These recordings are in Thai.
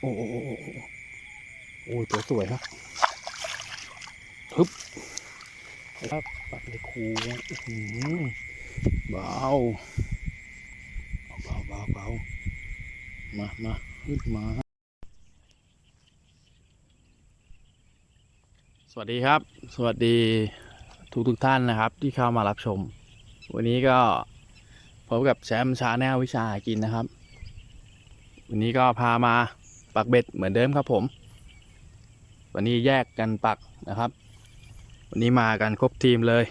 โอ้โอ้โอ้โอ้โอ้โอ้ยตัวสวยครับฮึบครับปักเลยคูหือเบาเบาเบาเบามามาขึ้นมา สวัสดีครับ สวัสดีทุกทุกท่านนะครับ ที่เข้ามารับชม วันนี้ก็พบกับแชมป์ชาแนลวิชาหากินนะครับ วันนี้ก็พามา ปักเบ็ดเหมือนเดิมครับผม วันนี้แยกกันปักนะครับ วันนี้มากันครบทีมเลย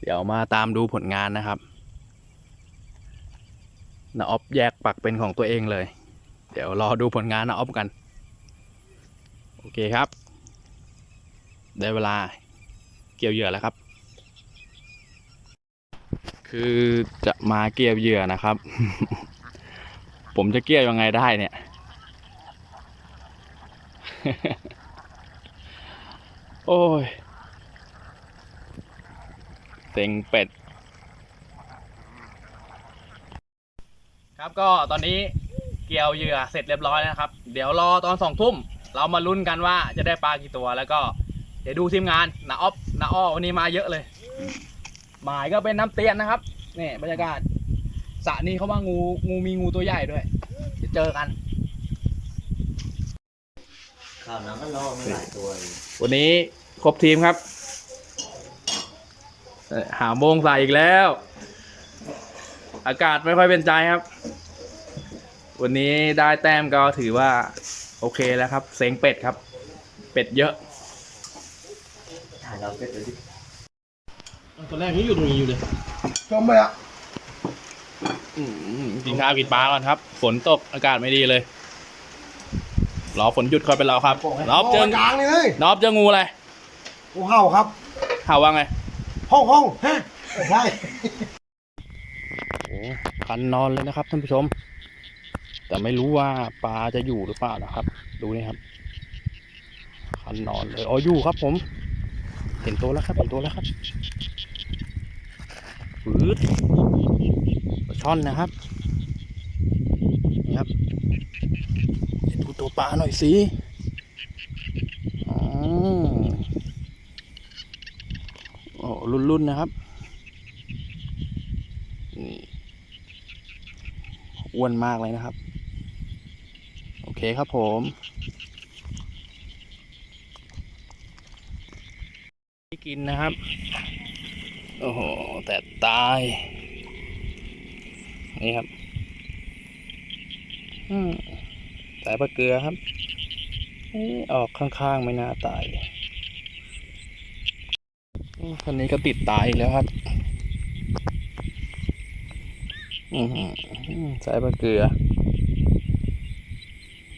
เดี๋ยวมาตามดูผลงานนะครับนาออฟแยกปักเป็นของตัวเองเลย เดี๋ยวรอดูผลงานนาออฟกัน โอเคครับ ได้เวลาเกี่ยวเหยื่อแล้วครับ คือจะมาเกี่ยวเหยื่อนะครับ ผมจะเกี่ยวยังไงได้เนี่ย โอ้ยเต็งเป็ด ครับก็ตอนนี้เกี่ยวเหยื่อเสร็จเรียบร้อยแล้วนะครับ เดี๋ยวรอตอนสองทุ่ม เรามาลุ้นกันว่าจะได้ปลากี่ตัวแล้วก็เดี๋ยวดูทีมงานนาออฟนาอ้อวันนี้มาเยอะเลย หมายก็เป็นน้ำเตียนนะครับ นี่บรรยากาศ สระนี้เขาว่างูงูมีงูตัวใหญ่ด้วยจะเจอกัน ข่าวนั้นก็ล่อไม่หลายตัวเลยวันนี้ครบทีมครับเอ่อหาโมงใส่อีกแล้ว อากาศไม่ค่อยเป็นใจครับ วันนี้ได้แต้มก็ถือว่า โอเคแล้วครับ เซ็งเป็ดครับ เป็ดเยอะ ถ่ายเราเป็ดเลยดิตอนแรกนี่อยู่ตรงนี้อยู่เลยจมไปอะ กินข้าวกินปลาก่อนครับ ฝนตกอากาศไม่ดีเลย รอฝนหยุดค่อยไปรอครับนอบเจอโกลางนี่เลยนอบเจองูอะไรกูเห่าครับข่าวว่าไง ห้องห้องฮะไม่ใช่โอ้คันนอนเลยนะครับท่านผู้ชม แต่ไม่รู้ว่าปลาจะอยู่หรือเปล่านะครับ ดูนี่ครับ คันนอนเลยอ๋ออยู่ครับ ผม เห็นตัวแล้วครับเห็นตัวแล้วครับปืดปลา ช่อนนะครับนี่ครับเดี๋ยวดูตัวปลาหน่อยสิอ๋อโอ้รุ่นๆนะครับนี่อ้วนมากเลยนะครับ โอเคครับผมที่กินนะครับ โอ้โห แต่ตาย นี่ครับอืมสายปลาเกลือครับเอ๊ะออกข้างๆไม่น่าตายเลยอืมคันนี้ก็ติดตายอีกแล้วครับอือหือสายปลาเกลือ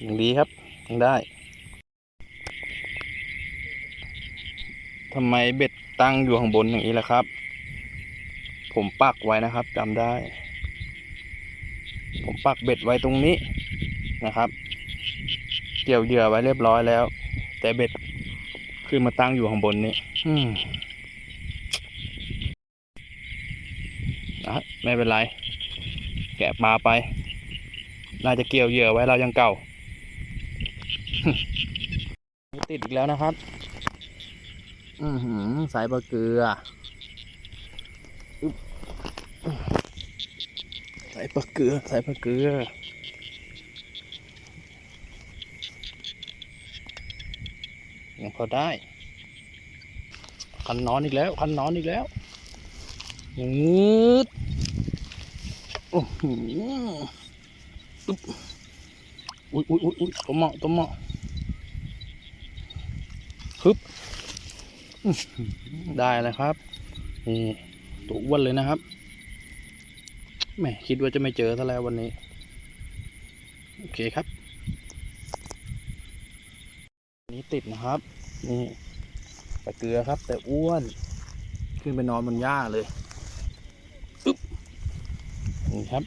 ยังดีครับยังได้ทำไมเบ็ดตั้งอยู่ข้างบนอย่างนี้ล่ะครับ ผมปักไว้นะครับจำได้ ผมปักเบ็ดไว้ตรงนี้นะครับ เกี่ยวเหยื่อไว้เรียบร้อยแล้ว แต่เบ็ดขึ้นมาตั้งอยู่ข้างบนนี้อืมนะไม่เป็นไร แกะปลาไป น่าจะเกี่ยวเหยื่อไว้เรายังเก่า ติดอีกแล้วนะครับ อือหือสายปลาเกลืออึ๊บ ใสายปลาเกลือสายปลาเกลือยังพอได้ คันนอนอีกแล้ว คันนอนอีกแล้วงืดโอ้โหอึ๊บอุ้ยอุ้ยอุ้ยอุ้ยตัวเหมาะตัวเหมาะฮึบได้แล้วครับนี่ตัวอ้วนเลยนะครับ แหม่คิดว่าจะไม่เจอซะแล้ววันนี้ โอเคครับนนี้ติดนะครับ นี่ปลาเกลือครับ แต่อ้วน ขึ้นไปนอนบนหญ้าเลยอึ๊บนี่ครับ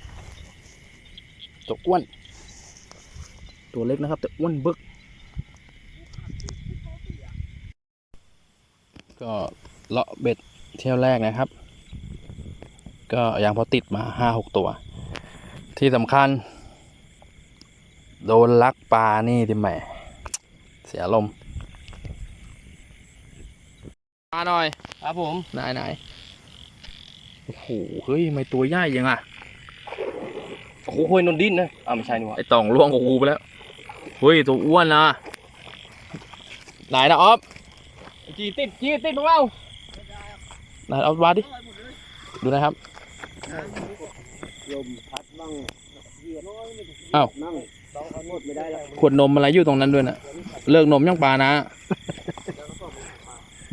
ตัวอ้วน ตัวเล็กนะครับ แต่อ้วนบึก ก็เลาะเบ็ดเที่ยวแรกนะครับ ก็ยังพอติดมาห้าหกตัว ที่สำคัญ โดนลักปลานี่ดิแหม่เสียลมณ์มาหน่อย ครับผมไหนไหนโอ้โหเฮ้ยทำไมตัวใหญ่ยังอะโอ้โหโอยนนดินนะอ้าวไม่ใช่นี่หว่าไอต่องล่วงกับกูไปแล้วเฮ้ยตัวอ้วนนะไหนนะออฟจีติดจีติดของเราไหนออฟวาดดิดูนะครับ ลมพัดมั่งเหยื่อน้อยไม่ถึงอ้าว นั่งต้องเขางดไม่ได้แล้วขวดนมอะไรอยู่ตรงนั้นด้วยน่ะ เลิกนมยังปลานะ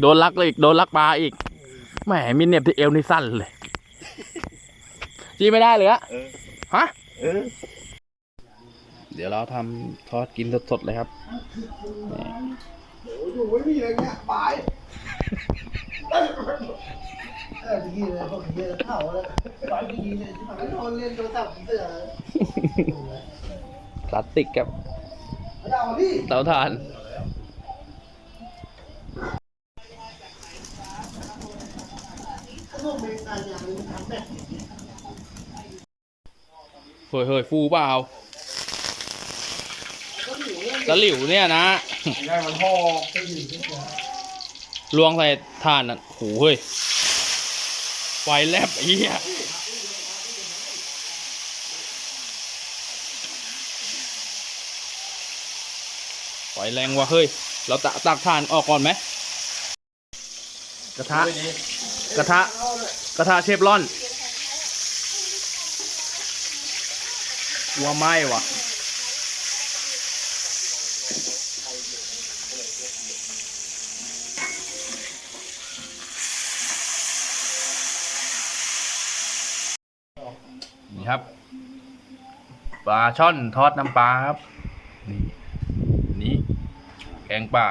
โดนลักเลยอีก โดนลักปลาอีกแหมมีเหน็บที่เอวนี่สั้นเลย จีไม่ได้เลยอะฮะเออเดี๋ยวเราทำทอดกินสดๆเลยครับ โอ้ยอยู่ไม่มีอะไรเงี้ยปลาย เออเมื่อกี้เลยพวกเหี้ยเท่าแล้วปลายพี่เนี่ยที่มันนอนเล่นโทรศัพท์เสือพลาสติกกับเอาดิเตาถ่าน พวกมึงอ่านอย่างนี้ทำแบบเฮ้ยเฮ้ยฟูเปล่าตะหลิวเนี่ยนะไงมันห่อไปอยู่ที่เสือลวงใส่ถ่านอะโหเฮ้ย ไฟแลบไอ้เหี้ยไฟแรงว่ะเฮ้ย เราตะตักถ่านออกก่อนไหม กระทะ กระทะ กระทะเชฟรอนวัวไหม้ว่ะ นี่ครับปลาช่อนทอดน้ำปลาครับ นี่นี่แกงป่า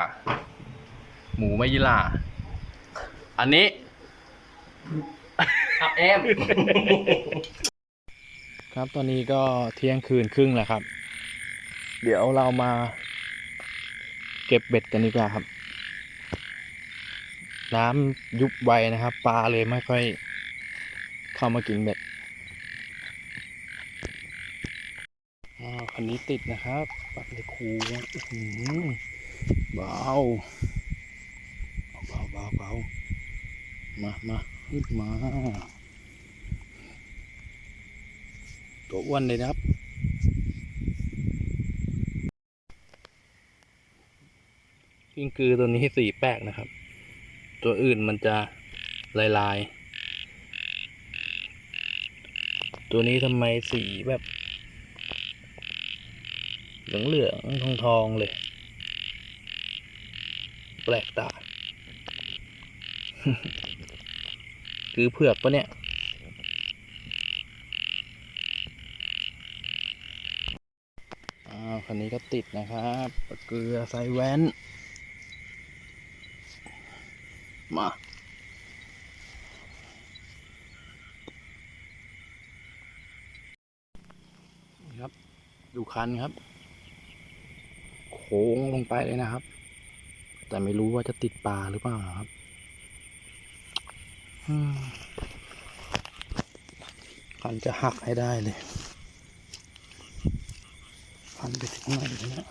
หมูไม่ยิลา อันนี้อับแอม ครับตอนนี้ก็เที่ยงคืนครึ่งแล้วครับ เดี๋ยวเรามา เก็บเบ็ดกันดีกว่าครับ น้ำยุบไวนะครับ ปลาเลยไม่ค่อย เข้ามากินเบ็ด อันนี้ติดนะครับปักเลยคูอื้อหือเบาเบาเบาเบามามาขึ้นมาตัวอ้วนเลยนะครับ กิ้งกือตัวนี้สีแปกนะครับ ตัวอื่นมันจะลายลาย ตัวนี้ทำไมสีแบบ เหลืองเหลืองทองทองๆเลย แปลกตา คือเผือกปะเนี่ยอ้าวคันนี้ก็ติดนะครับปลาเกลือไซแวนมานี่ครับ ดูคันครับโค้ งลงไปเลยนะครับ แต่ไม่รู้ว่าจะติดปลาหรือเปล่าครับพันจะหักให้ได้เลยพันไปถึงไหนแล้วเนี่ย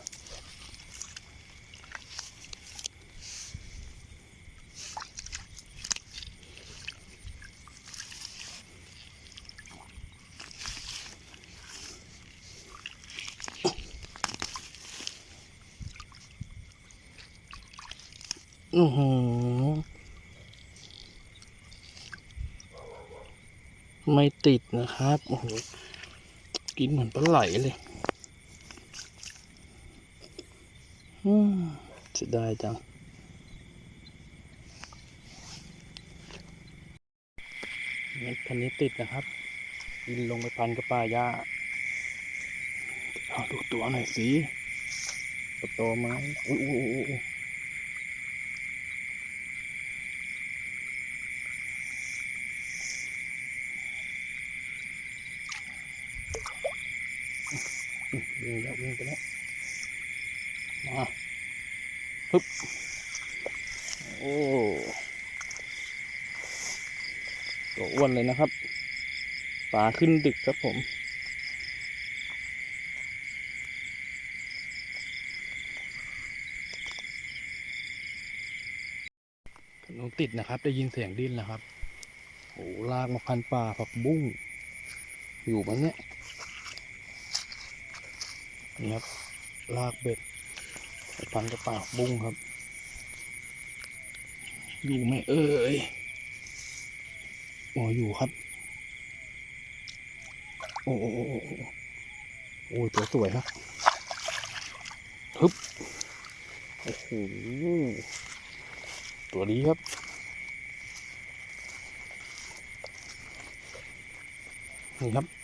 โอ้โหไม่ติดนะครับ โอ้โห กินเหมือนปลาไหลเลยอืมเสียดายจัง เม็ดคันนี้ติดนะครับบินลงไปพันกับป่าหญ้าเอาดูตัวหน่อยสิ ตัวไหมอุ้ย วิ่งแล้ววิ่งไปแล้วมาปึ๊บโอ้ตัวอ้วนเลยนะครับป่าขึ้นดึกครับผมลงติดนะครับ ได้ยินเสียงดิ้นนะครับโอ้ลากมาพันป่าผักบุ้งอยู่มันเนี้ย นี่ครับ ลากเบ็ดพันกับป่ากบุ้งครับ อยู่ไหมเอ่ยโอ้อยู่ครับ โอ้โอ้โอ้โอ้โอ้โอ้ยตัวสวยครับฮึบโอ้โหตัวนี้ครับนี่ครับ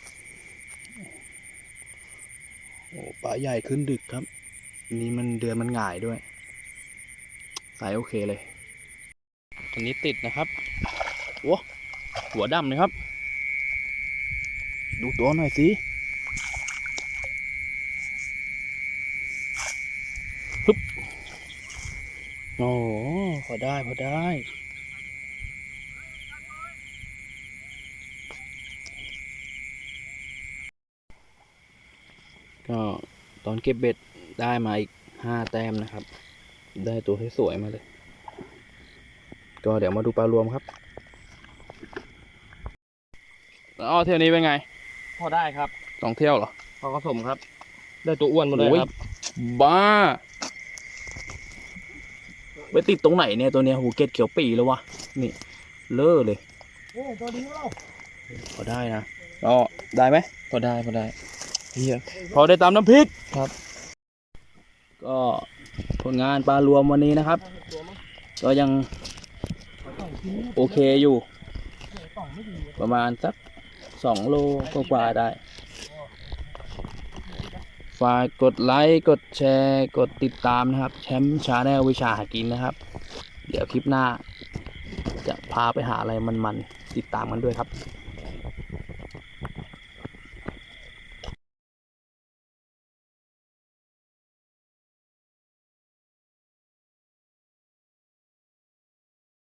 โอ้ปลาใหญ่ขึ้นดึกครับ นี่มันเดือนมันหง่ายด้วย สายโอเคเลยตัวนี้ติดนะครับโอ้หัวดำเลยครับ ดูตัวหน่อยสิฮึบโอ้พอได้ พอได้ ก็ตอนเก็บเบ็ดได้มาอีกห้าแต้มนะครับ ได้ตัวสวยๆมาเลย ก็เดี๋ยวมาดูปลารวมครับอ๋อเที่ยวนี้เป็นไง พอได้ครับสองเที่ยวเหรอพอผสมครับ ได้ตัวอ้วนมาเลยโอ้ยครับ บ้าไปติดตรงไหนเนี่ยตัวเนี้ยหูเกตเขียวปีแล้ววะนี่ เลอะเลยเฮ้ยตัวนี้เราพอได้นะก็ได้ไหมพอได้พอได้ เฮียพอได้ตามน้ำพริกครับ ก็ผลงานปลารวมวันนี้นะครับ ก็ยังโอเคอยู่ ประมาณสักสองโลกว่าๆได้ ฝากกดไลค์ กดแชร์ กดติดตามนะครับ แชมป์ชาแนลวิชาหากินนะครับ เดี๋ยวคลิปหน้า จะพาไปหาอะไรมันๆ ติดตามกันด้วยครับ